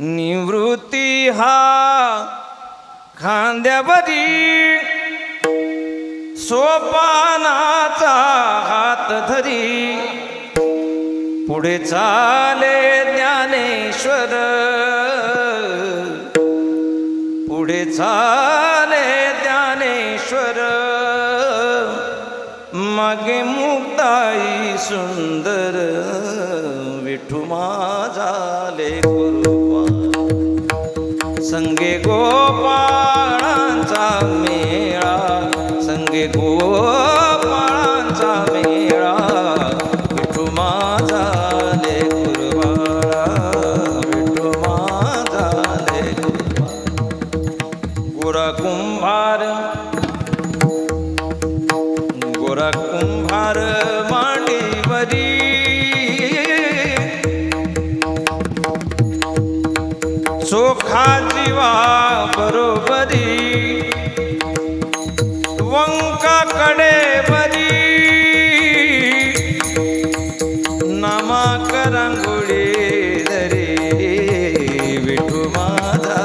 निवृत्ती हा खांद्यावरी सोपानाचा हात धरी. पुढे चाले ज्ञानेश्वर. पुढे चाले ज्ञानेश्वर. मागे मुक्ताई सुंदर विठू माझाले गुरु. संगे गोपाळांचा मेळा संगे गोपाळांचा मेळा विठू माझा ले गुरुवाळा विठू माझा ले गोरा कुंभार गोरा कुंभार मांडीवरी चोखा जीवा बरोबरी वंकाकडे बरी नामाक रांगोळी दरी विठू मादा